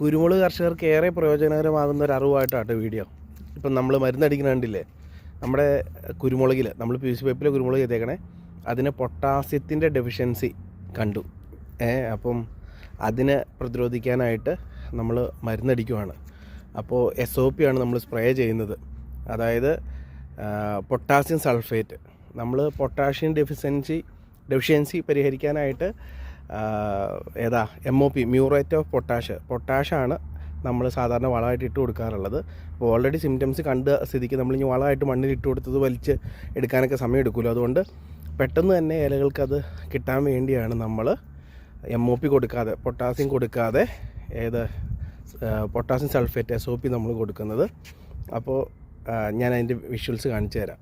കുരുമുളക് കർഷകർക്ക് ഏറെ പ്രയോജനകരമാകുന്ന ഒരു അറിവായിട്ടാണ് വീഡിയോ ഇപ്പം നമ്മൾ മരുന്നടിക്കുന്ന കണ്ടില്ലേ? നമ്മുടെ കുരുമുളകിൽ നമ്മൾ പി സി പൈപ്പിലെ കുരുമുളക് ചെയ്തേക്കണേ അതിന് പൊട്ടാസ്യത്തിന്റെ ഡെഫിഷ്യൻസി കണ്ടു. ഏ അപ്പം അതിനെ പ്രതിരോധിക്കാനായിട്ട് നമ്മൾ മരുന്നടിക്കുവാണ്. അപ്പോൾ എസ് ഒ പി ആണ് നമ്മൾ സ്പ്രേ ചെയ്യുന്നത്. അതായത് പൊട്ടാസ്യം സൾഫേറ്റ്. നമ്മൾ പൊട്ടാഷ്യം ഡെഫിഷ്യൻസി ഡെഫിഷ്യൻസി പരിഹരിക്കാനായിട്ട് ഏതാ M O P muriate of potash പൊട്ടാഷാണ് നമ്മൾ സാധാരണ വളമായിട്ട് ഇട്ട് കൊടുക്കാറുള്ളത്. അപ്പോൾ ഓൾറെഡി സിംറ്റംസ് കണ്ട സ്ഥിതിക്ക് നമ്മളിനി വളമായിട്ട് മണ്ണിൽ ഇട്ട് കൊടുത്തത് വലിച്ച് എടുക്കാനൊക്കെ സമയം എടുക്കുമല്ലോ അതുകൊണ്ട് പെട്ടെന്ന് തന്നെ ഇലകൾക്ക് അത് കിട്ടാൻ വേണ്ടിയാണ് നമ്മൾ എം ഒ പി കൊടുക്കാതെ പൊട്ടാസ്യം കൊടുക്കാതെ ഏത് potassium sulphate S O P നമ്മൾ കൊടുക്കുന്നത്. അപ്പോൾ ഞാൻ അതിന്റെ വിഷ്വൽസ് കാണിച്ചു തരാം.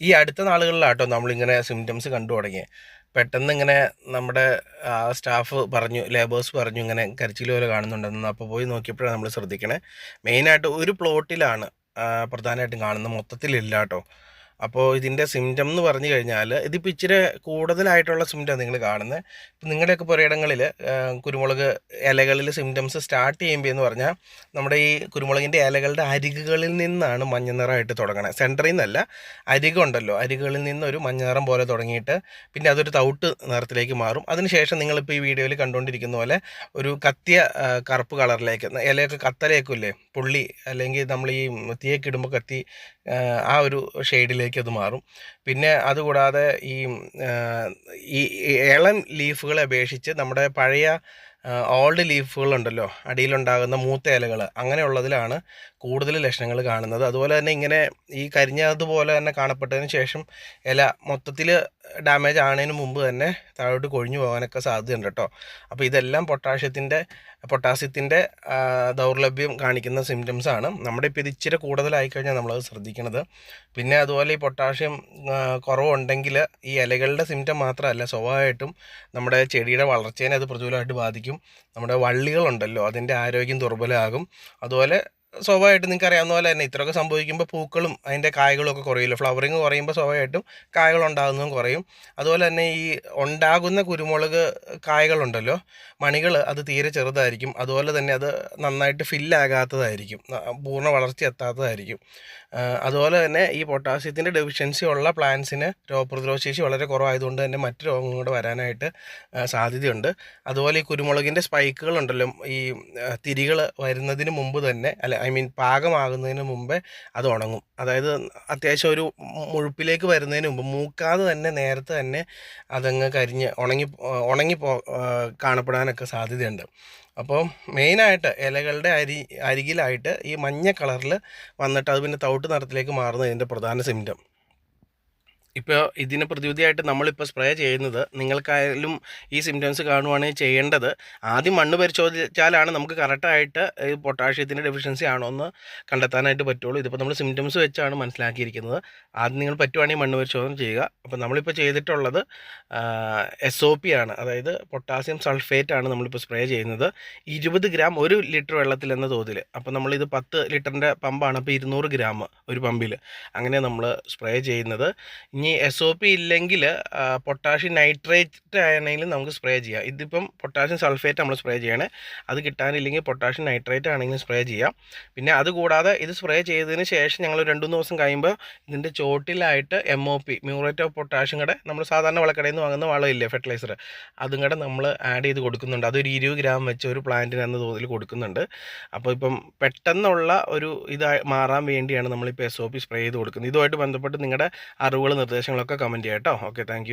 ഈ അടുത്ത നാളുകളിലാട്ടോ നമ്മളിങ്ങനെ സിംറ്റംസ് കണ്ടു തുടങ്ങിയത് പെട്ടെന്ന് ഇങ്ങനെ നമ്മുടെ സ്റ്റാഫ് പറഞ്ഞു ലേബേഴ്സ് പറഞ്ഞു ഇങ്ങനെ കരച്ചിൽ പോലെ കാണുന്നുണ്ടെന്ന് അപ്പോൾ പോയി നോക്കിയപ്പോഴാണ് നമ്മൾ ശ്രദ്ധിക്കണേ. മെയിനായിട്ട് ഒരു പ്ലോട്ടിലാണ് പ്രധാനമായിട്ടും കാണുന്നത്. മൊത്തത്തിലില്ല കേട്ടോ അപ്പോൾ ഇതിന്റെ സിംറ്റം എന്ന് പറഞ്ഞു കഴിഞ്ഞാൽ ഇതിപ്പോൾ ഇച്ചിരി കൂടുതലായിട്ടുള്ള സിംറ്റം നിങ്ങൾ കാണുന്നത് ഇപ്പം നിങ്ങളുടെയൊക്കെ പുരയിടങ്ങളിൽ കുരുമുളക് ഇലകളിൽ സിംറ്റംസ് സ്റ്റാർട്ട് ചെയ്യുമ്പോൾ എന്ന് പറഞ്ഞാൽ നമ്മുടെ ഈ കുരുമുളകിന്റെ ഇലകളുടെ അരികുകളിൽ നിന്നാണ് മഞ്ഞ നിറമായിട്ട് തുടങ്ങണത് സെന്ററിൽ നിന്നല്ല അരികുണ്ടല്ലോ. അരികുകളിൽ നിന്നൊരു മഞ്ഞ നിറം പോലെ തുടങ്ങിയിട്ട് പിന്നെ അതൊരു തൗട്ട് നിറത്തിലേക്ക് മാറും. അതിനുശേഷം നിങ്ങളിപ്പോൾ ഈ വീഡിയോയിൽ കണ്ടുകൊണ്ടിരിക്കുന്ന പോലെ ഒരു കത്തിയ കറുപ്പ് കളറിലേക്ക് ഇലയൊക്കെ കത്തലയൊക്കെ പുള്ളി അല്ലെങ്കിൽ നമ്മൾ ഈ തീയൊക്കെ ഇടുമ്പോൾ കത്തി ആ ഒരു ഷെയ്ഡിലേക്ക് അത് മാറും. പിന്നെ അതുകൂടാതെ ഈ ഈ ഇളം ലീഫുകളെ അപേക്ഷിച്ച് നമ്മുടെ പഴയ ഓൾഡ് ലീഫുകളുണ്ടല്ലോ അടിയിലുണ്ടാകുന്ന മൂത്ത ഇലകൾ അങ്ങനെയുള്ളതിലാണ് കൂടുതൽ ലക്ഷണങ്ങൾ കാണുന്നത്. അതുപോലെ തന്നെ ഇങ്ങനെ ഈ കരിഞ്ഞതുപോലെ തന്നെ കാണപ്പെട്ടതിന് ശേഷം ഇല മൊത്തത്തിൽ ഡാമേജ് ആണതിന് മുമ്പ് തന്നെ താഴോട്ട് കൊഴിഞ്ഞു പോകാനൊക്കെ സാധ്യതയുണ്ട് കേട്ടോ. അപ്പോൾ ഇതെല്ലാം പൊട്ടാഷ്യത്തിന്റെ പൊട്ടാസ്യത്തിന്റെ ദൗർലഭ്യം കാണിക്കുന്ന സിംറ്റംസ് ആണ്. നമ്മുടെ ഇപ്പോൾ ഇത് ഇച്ചിരി കൂടുതലായി കഴിഞ്ഞാൽ നമ്മളത് ശ്രദ്ധിക്കണത്. പിന്നെ അതുപോലെ ഈ പൊട്ടാഷ്യം കുറവുണ്ടെങ്കിൽ ഈ ഇലകളുടെ സിംറ്റം മാത്രമല്ല സ്വാഭാവികമായിട്ടും നമ്മുടെ ചെടിയുടെ വളർച്ചേനെ അത് പ്രതികൂലമായിട്ട് ബാധിക്കും. നമ്മുടെ വള്ളികളുണ്ടല്ലോ അതിന്റെ ആരോഗ്യം ദുർബലമാകും. അതുപോലെ സ്വാഭാവികമായിട്ടും നിങ്ങൾക്ക് അറിയാവുന്ന പോലെ തന്നെ ഇത്രയൊക്കെ സംഭവിക്കുമ്പോൾ പൂക്കളും അതിന്റെ കായകളും ഒക്കെ കുറയില്ല ഫ്ലവറിങ് കുറയുമ്പോൾ സ്വാഭാവികമായിട്ടും കായകൾ ഉണ്ടാകുന്നതും കുറയും. അതുപോലെ തന്നെ ഈ ഉണ്ടാകുന്ന കുരുമുളക് കായകളുണ്ടല്ലോ മണികൾ അത് തീരെ ചെറുതായിരിക്കും. അതുപോലെ തന്നെ അത് നന്നായിട്ട് ഫില്ലാകാത്തതായിരിക്കും പൂർണ വളർച്ച എത്താത്തതായിരിക്കും. അതുപോലെ തന്നെ ഈ പൊട്ടാസ്യത്തിന്റെ ഡെഫിഷ്യൻസി ഉള്ള പ്ലാന്റ്സിന് രോഗപ്രതിരോധ ശേഷി വളരെ കുറവായതുകൊണ്ട് തന്നെ മറ്റ് രോഗങ്ങൾ വരാനായിട്ട് സാധ്യതയുണ്ട്. അതുപോലെ ഈ കുരുമുളകിന്റെ സ്പൈക്കുകളുണ്ടല്ലോ ഈ തിരികൾ വരുന്നതിന് മുമ്പ് തന്നെ അല്ല ഐ മീൻ പാകമാകുന്നതിന് മുമ്പേ അത് ഉണങ്ങും. അതായത് അത്യാവശ്യം ഒരു മുഴുപ്പിലേക്ക് വരുന്നതിന് മുമ്പ് മൂക്കാതെ തന്നെ നേരത്തെ തന്നെ അതങ്ങ് കരിഞ്ഞ് ഉണങ്ങി ഉണങ്ങി പോ കാണപ്പെടാനൊക്കെ സാധ്യതയുണ്ട്. അപ്പോൾ മെയിനായിട്ട് ഇലകളുടെ അരി അരികിലായിട്ട് ഈ മഞ്ഞ കളറിൽ വന്നിട്ട് അത് പിന്നെ തവിട്ട് നിറത്തിലേക്ക് മാറുന്നതിന്റെ പ്രധാന സിംറ്റം. ഇപ്പോൾ ഇതിന് പ്രതിവിധിയായിട്ട് നമ്മളിപ്പോൾ സ്പ്രേ ചെയ്യുന്നത് നിങ്ങൾക്കായാലും ഈ സിംറ്റംസ് കാണുവാണെങ്കിൽ ചെയ്യേണ്ടത്. ആദ്യം മണ്ണ് പരിശോധിച്ചാലാണ് നമുക്ക് കറക്റ്റായിട്ട് ഈ പൊട്ടാഷ്യത്തിന്റെ ഡെഫിഷ്യൻസി ആണോ എന്ന് കണ്ടെത്താനായിട്ട് പറ്റുള്ളൂ. ഇതിപ്പോൾ നമ്മൾ സിംറ്റംസ് വെച്ചാണ് മനസ്സിലാക്കിയിരിക്കുന്നത്. ആദ്യം നിങ്ങൾ പറ്റുവാണെങ്കിൽ മണ്ണ് പരിശോധന ചെയ്യുക. അപ്പോൾ നമ്മളിപ്പോൾ ചെയ്തിട്ടുള്ളത് എസ് ഒ പി ആണ്. അതായത് പൊട്ടാസ്യം സൾഫേറ്റ് ആണ് നമ്മളിപ്പോൾ സ്പ്രേ ചെയ്യുന്നത്. ഇരുപത് ഗ്രാം ഒരു ലിറ്റർ വെള്ളത്തിൽ എന്ന തോതിൽ അപ്പോൾ നമ്മളിത് പത്ത് ലിറ്ററിന്റെ പമ്പാണ്. അപ്പോൾ ഇരുന്നൂറ് ഗ്രാം ഒരു പമ്പിൽ അങ്ങനെ നമ്മൾ സ്പ്രേ ചെയ്യുന്നത്. ഇനി എസ് ഒ പി ഇല്ലെങ്കിൽ പൊട്ടാഷ്യം നൈട്രേറ്റ് ആണെങ്കിലും നമുക്ക് സ്പ്രേ ചെയ്യാം. ഇതിപ്പം പൊട്ടാഷ്യം സൾഫേറ്റ് നമ്മൾ സ്പ്രേ ചെയ്യണേ. അത് കിട്ടാനില്ലെങ്കിൽ പൊട്ടാഷ്യം നൈട്രേറ്റ് ആണെങ്കിലും സ്പ്രേ ചെയ്യാം. പിന്നെ അതുകൂടാതെ ഇത് സ്പ്രേ ചെയ്തതിന് ശേഷം ഞങ്ങൾ രണ്ട് മൂന്ന് ദിവസം കഴിയുമ്പോൾ ഇതിന്റെ ചോട്ടിലായിട്ട് M O P muriate of potassium കൂടെ നമ്മൾ സാധാരണ വളക്കടയിൽ നിന്ന് വാങ്ങുന്ന വളമില്ലേ ഫെർട്ടിലൈസർ അതും കൂടെ നമ്മൾ ആഡ് ചെയ്ത് കൊടുക്കുന്നുണ്ട്. അതൊരു ഇരുപത് ഗ്രാം വെച്ച് ഒരു പ്ലാന്റിന് തോതിൽ കൊടുക്കുന്നുണ്ട്. അപ്പോൾ ഇപ്പം പെട്ടെന്നുള്ള ഒരു ഇത് മാറാൻ വേണ്ടിയാണ് നമ്മളിപ്പോൾ എസ് ഒ പി സ്പ്രേ ചെയ്ത് കൊടുക്കുന്നത്. ഇതുമായിട്ട് ബന്ധപ്പെട്ട് നിങ്ങളുടെ അറിവുകൾ നിർദ്ദേശങ്ങളൊക്കെ കമന്റ് ചെയ്യാം കേട്ടോ. Okay thank